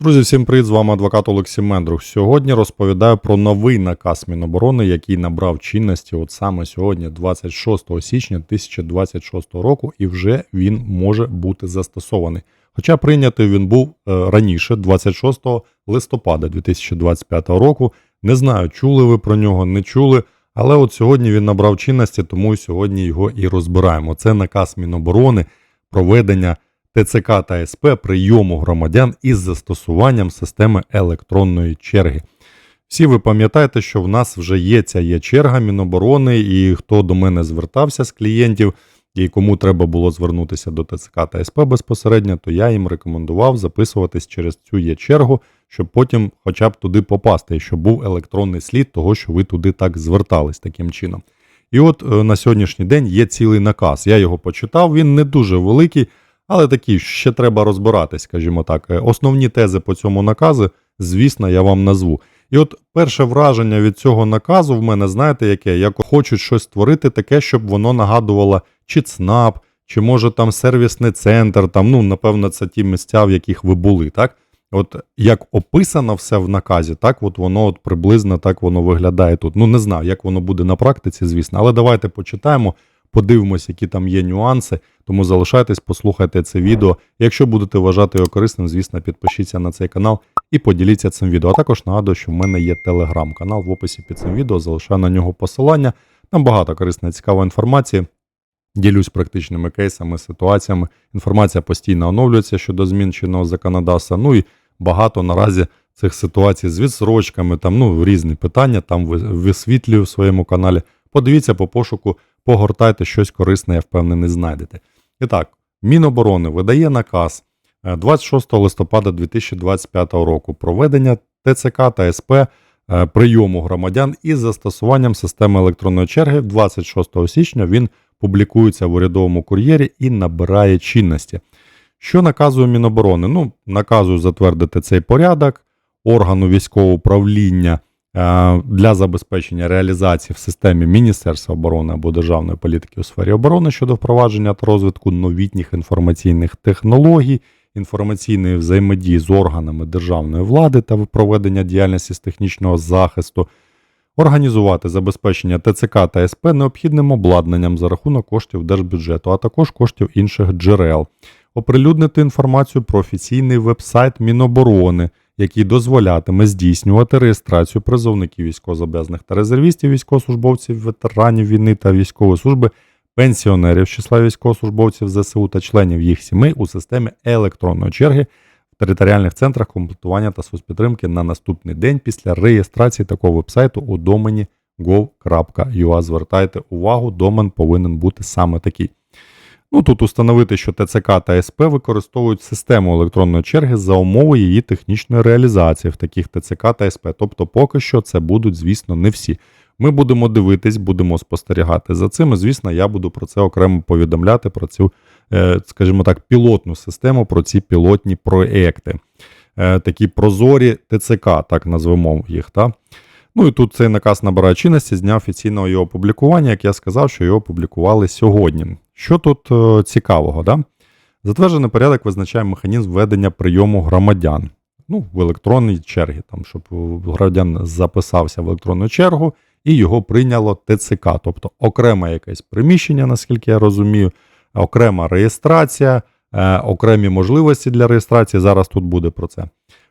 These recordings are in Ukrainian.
Друзі, всім привіт! З вами адвокат Олексій Мендрух. Сьогодні розповідаю про новий наказ Міноборони, який набрав чинності от саме сьогодні, 26 січня 2026 року, і вже він може бути застосований. Хоча прийнятий він був е, раніше, 26 листопада 2025 року. Не знаю, чули ви про нього, не чули. Але от сьогодні він набрав чинності, тому сьогодні його і розбираємо. Це наказ Міноборони проведення ТЦК та СП прийому громадян із застосуванням системи електронної черги. Всі ви пам'ятаєте, що в нас вже є ця є черга Міноборони, і хто до мене звертався з клієнтів, і кому треба було звернутися до ТЦК та СП безпосередньо, то я їм рекомендував записуватись через цю є чергу, щоб потім хоча б туди попасти, і щоб був електронний слід того, що ви туди так звертались таким чином. І от е, на сьогоднішній день є цілий наказ. Я його почитав, він не дуже великий, але такий ще треба розбиратись, скажімо так. Е, Основні тези по цьому наказу, звісно, я вам назву. І от перше враження від цього наказу в мене, знаєте, яке? Як хочуть щось створити таке, щоб воно нагадувало чи ЦНАП, чи може там сервісний центр, там, ну, напевно, це ті місця, в яких ви були, так? От як описано все в наказі, так от воно от приблизно так воно виглядає тут. Ну, не знаю, як воно буде на практиці, звісно, але давайте почитаємо, подивимось, які там є нюанси. Тому залишайтесь, послухайте це відео. Якщо будете вважати його корисним, звісно, підпишіться на цей канал і поділіться цим відео. А також нагадую, що в мене є телеграм-канал в описі під цим відео. Залишаю на нього посилання. Там багато корисної цікавої інформації. Ділюсь практичними кейсами, ситуаціями. Інформація постійно оновлюється щодо змін чинного законодавства. Ну і багато наразі цих ситуацій з відсрочками, там ну різні питання. Там висвітлюю в своєму каналі. Подивіться по пошуку, погортайте щось корисне, я впевнений, знайдете. І так, Міноборони видає наказ е, 26 листопада 2025 року проведення ТЦК та СП е, прийому громадян із застосуванням системи електронної черги 26 січня він публікується в урядовому кур'єрі і набирає чинності. Що наказує Міноборони? Ну, наказує затвердити цей порядок органу військового управління е, для забезпечення реалізації в системі Міністерства оборони або державної політики у сфері оборони щодо впровадження та розвитку новітніх інформаційних технологій, інформаційної взаємодії з органами державної влади та проведення діяльності з технічного захисту, організувати забезпечення ТЦК та СП необхідним обладнанням за рахунок коштів держбюджету, а також коштів інших джерел, оприлюднити інформацію про офіційний вебсайт Міноборони, який дозволятиме здійснювати реєстрацію призовників військовозобов'язаних та резервістів, військовослужбовців, ветеранів війни та військової служби, пенсіонерів з числа військовослужбовців ЗСУ та членів їх сімей у системі електронної черги в територіальних центрах комплектування та соцпідтримки на наступний день після реєстрації такого вебсайту у домені gov.ua. Звертайте увагу, домен повинен бути саме такий. Ну тут установити, що ТЦК та СП використовують систему електронної черги за умови її технічної реалізації в таких ТЦК та СП. Тобто, поки що це будуть, звісно, не всі. Ми будемо дивитись, будемо спостерігати за цим. І, звісно, я буду про це окремо повідомляти про цю, е, скажімо так, пілотну систему, про ці пілотні проекти. Е, Такі прозорі ТЦК, так назвемо їх. Та? Ну і тут цей наказ набирає чинності з дня офіційного його опублікування, як я сказав, що його опублікували сьогодні. Що тут е, цікавого? Да? Затверджений порядок визначає механізм ведення прийому громадян ну, в електронній чергі, там, щоб громадян записався в електронну чергу і його прийняло ТЦК, тобто окреме якесь приміщення, наскільки я розумію, окрема реєстрація, е, окремі можливості для реєстрації. Зараз тут буде про це.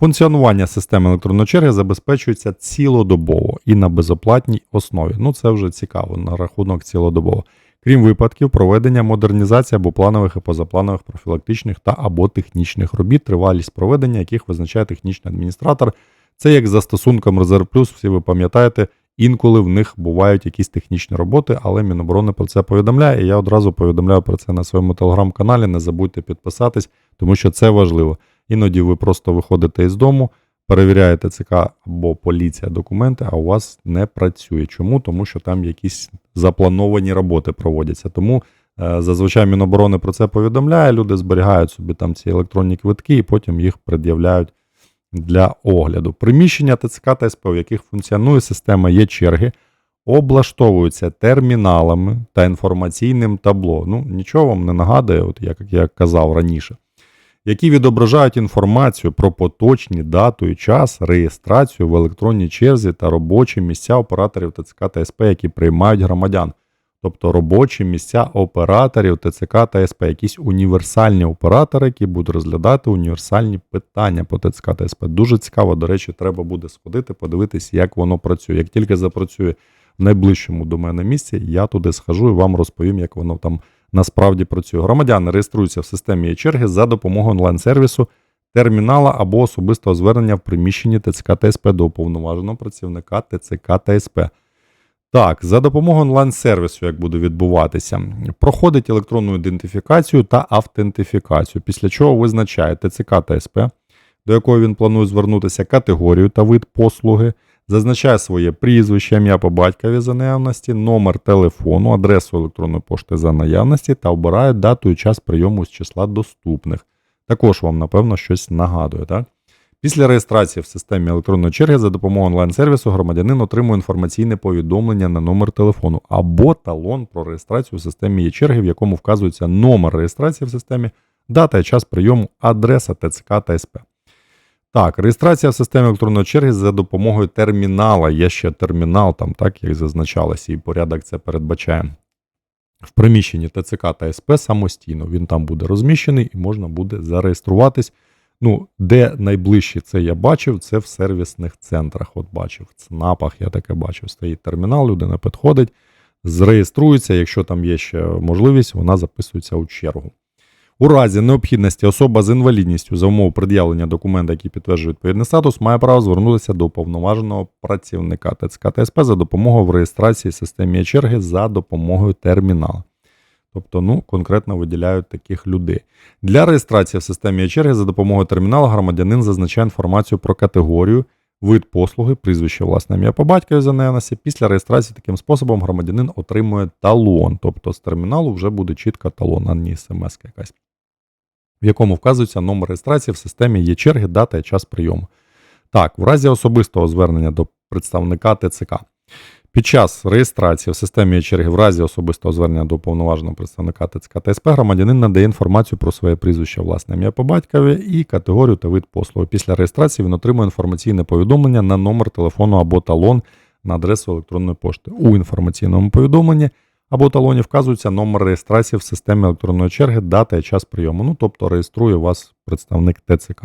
Функціонування системи електронної черги забезпечується цілодобово і на безоплатній основі. Ну, це вже цікаво на рахунок цілодобово. Крім випадків проведення модернізації або планових і позапланових профілактичних та або технічних робіт, тривалість проведення яких визначає технічний адміністратор. Це як за стосунком Резерв Плюс, всі ви пам'ятаєте, інколи в них бувають якісь технічні роботи, але Міноборони про це повідомляє. І я одразу повідомляю про це на своєму телеграм-каналі. Не забудьте підписатись, тому що це важливо. Іноді ви просто виходите із дому, перевіряєте ЦК або поліція документи, а у вас не працює. Чому? Тому що там якісь заплановані роботи проводяться. Тому е, зазвичай Міноборони про це повідомляє. Люди зберігають собі там ці електронні квитки і потім їх пред'являють для огляду. Приміщення ТЦК та СП, в яких функціонує система є черги, облаштовуються терміналами та інформаційним табло. Ну, нічого вам не нагадує, от як я казав раніше. Які відображають інформацію про поточні дату і час, реєстрацію в електронній черзі та робочі місця операторів ТЦК та СП, які приймають громадян. Тобто робочі місця операторів ТЦК та СП, якісь універсальні оператори, які будуть розглядати універсальні питання по ТЦК та СП. Дуже цікаво, до речі, треба буде сходити, подивитись, як воно працює. Як тільки запрацює в найближчому до мене місці, я туди схожу і вам розповім, як воно там насправді працює. Громадяни реєструються в системі черги за допомогою онлайн-сервісу, термінала або особистого звернення в приміщенні ТЦК та СП до уповноваженого працівника ТЦК та СП. Так, за допомогою онлайн-сервісу, як буде відбуватися, проходить електронну ідентифікацію та автентифікацію, після чого визначає ТЦК та СП, до якого він планує звернутися, категорію та вид послуги, зазначає своє прізвище, ім'я по батькові за наявності, номер телефону, адресу електронної пошти за наявності та обирає дату і час прийому з числа доступних. Також вам, напевно, щось нагадує, так? Після реєстрації в системі електронної черги за допомогою онлайн-сервісу громадянин отримує інформаційне повідомлення на номер телефону або талон про реєстрацію в системі є черги, в якому вказується номер реєстрації в системі, дата і час прийому, адреса ТЦК та СП. Так, реєстрація в системі електронної черги за допомогою термінала. Є ще термінал, там так як зазначалося, і порядок це передбачає. В приміщенні ТЦК та СП самостійно. Він там буде розміщений і можна буде зареєструватись. Ну, де найближче це я бачив, це в сервісних центрах. От бачив, в ЦНАПах я таке бачив. Стоїть термінал, людина підходить, зреєструється. Якщо там є ще можливість, вона записується у чергу. У разі необхідності особа з інвалідністю за умов пред'явлення документа, який підтверджує відповідний статус, має право звернутися до уповноваженого працівника ТЦК та СП за допомогою в реєстрації системі черги за допомогою термінала. Тобто, ну, конкретно виділяють таких людей. Для реєстрації в системі черги за допомогою терміналу громадянин зазначає інформацію про категорію, вид послуги, прізвище власне ім'я по батькові за. Після реєстрації таким способом громадянин отримує талон. Тобто з терміналу вже буде чітка талон, а не смс якась, в якому вказується номер реєстрації в системі є черги, дата і час прийому. Так, в разі особистого звернення до представника ТЦК. Під час реєстрації в системі черги в разі особистого звернення до уповноваженого представника ТЦК та СП громадянин надає інформацію про своє прізвище, власне ім'я по батькові і категорію та вид послуги. Після реєстрації він отримує інформаційне повідомлення на номер телефону або талон на адресу електронної пошти. У інформаційному повідомленні або талоні вказується номер реєстрації в системі електронної черги, дата і час прийому. Ну тобто реєструє вас представник ТЦК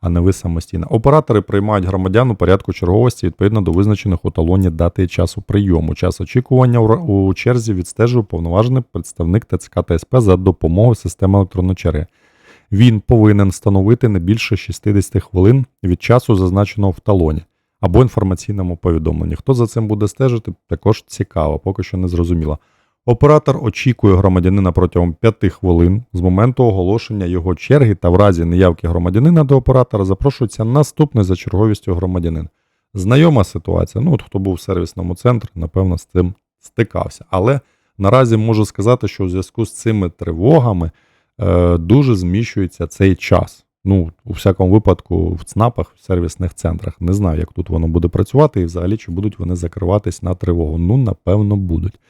а не ви самостійно. Оператори приймають громадян у порядку черговості відповідно до визначених у талоні дати часу прийому. Час очікування у черзі відстежує уповноважений представник ТЦК та СП за допомогою системи електронної черги. Він повинен встановити не більше 60 хвилин від часу, зазначеного в талоні або інформаційному повідомленні. Хто за цим буде стежити, також цікаво, поки що не зрозуміло. Оператор очікує громадянина протягом 5 хвилин з моменту оголошення його черги та в разі неявки громадянина до оператора запрошується наступний за черговістю громадянин. Знайома ситуація. Ну, от хто був в сервісному центрі, напевно, з цим стикався. Але наразі можу сказати, що у зв'язку з цими тривогами е, дуже зміщується цей час. Ну, у всякому випадку, в ЦНАПах, в сервісних центрах. Не знаю, як тут воно буде працювати, і взагалі чи будуть вони закриватись на тривогу. Ну, напевно, будуть.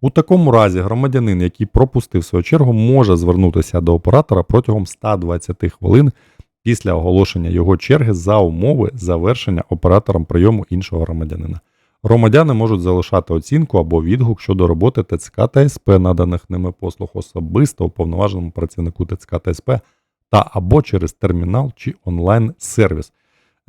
У такому разі громадянин, який пропустив свою чергу, може звернутися до оператора протягом 120 хвилин після оголошення його черги за умови завершення оператором прийому іншого громадянина. Громадяни можуть залишати оцінку або відгук щодо роботи ТЦК та СП, наданих ними послуг особисто уповноваженому працівнику ТЦК та СП та або через термінал чи онлайн-сервіс.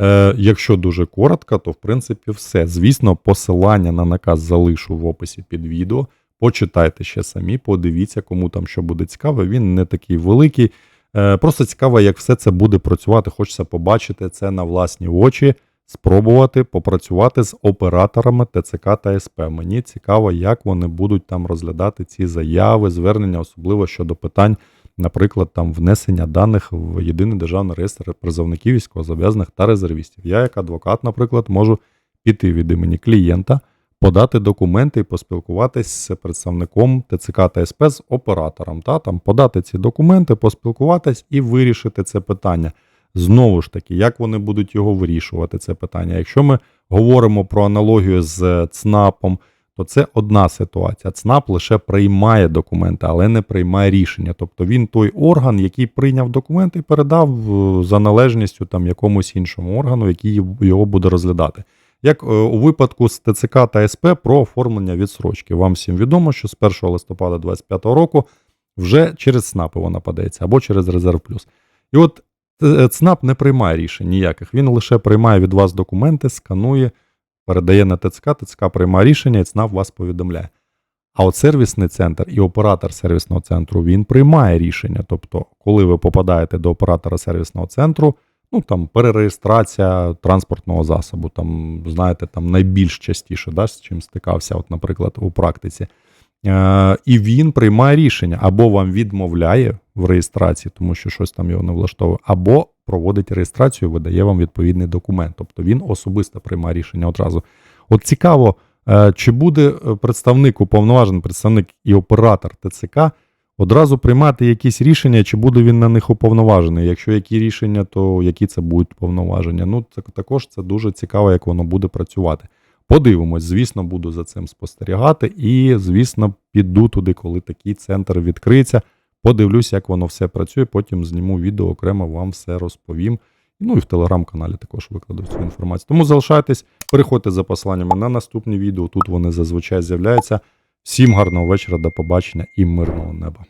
Е, Якщо дуже коротко, то в принципі все. Звісно, посилання на наказ залишу в описі під відео. Почитайте ще самі, подивіться, кому там що буде цікаво. Він не такий великий. Е, Просто цікаво, як все це буде працювати. Хочеться побачити це на власні очі, спробувати попрацювати з операторами ТЦК та СП. Мені цікаво, як вони будуть там розглядати ці заяви, звернення, особливо щодо питань наприклад, там внесення даних в єдиний державний реєстр призовників військовозобов'язаних та резервістів. Я, як адвокат, наприклад, можу піти від імені клієнта, подати документи і поспілкуватись з представником ТЦК та СП з оператором. Та, там, Подати ці документи, поспілкуватись і вирішити це питання. Знову ж таки, як вони будуть його вирішувати, це питання. Якщо ми говоримо про аналогію з ЦНАПом, то це одна ситуація. ЦНАП лише приймає документи, але не приймає рішення. Тобто він той орган, який прийняв документи і передав е, за належністю там якомусь іншому органу, який його буде розглядати. Як е, у випадку з ТЦК та СП про оформлення відсрочки. Вам всім відомо, що з 1 листопада 2025 року вже через СНАП вона подається або через Резерв Плюс. І от е, ЦНАП не приймає рішень ніяких. Він лише приймає від вас документи, сканує, передає на ТЦК, ТЦК приймає рішення, і ЦНАП вас повідомляє. А от сервісний центр і оператор сервісного центру він приймає рішення. Тобто, коли ви попадаєте до оператора сервісного центру, ну там перереєстрація транспортного засобу, там, знаєте, там найбільш частіше, да, з чим стикався, от, наприклад, у практиці. Е, і він приймає рішення або вам відмовляє в реєстрації, тому що щось там його не влаштовує, або проводить реєстрацію, видає вам відповідний документ. Тобто він особисто приймає рішення одразу. От цікаво, е, чи буде е, представник, уповноважений представник і оператор ТЦК одразу приймати якісь рішення, чи буде він на них уповноважений? Якщо які рішення, то які це будуть повноваження? Ну, це також це дуже цікаво, як воно буде працювати. Подивимось, звісно, буду за цим спостерігати, і, звісно, піду туди, коли такий центр відкриється. Подивлюсь, як воно все працює. Потім зніму відео окремо, вам все розповім. Ну і в телеграм-каналі також викладу цю інформацію. Тому залишайтесь, переходьте за посиланнями на наступні відео. Тут вони зазвичай з'являються. Всім гарного вечора, до побачення і мирного неба.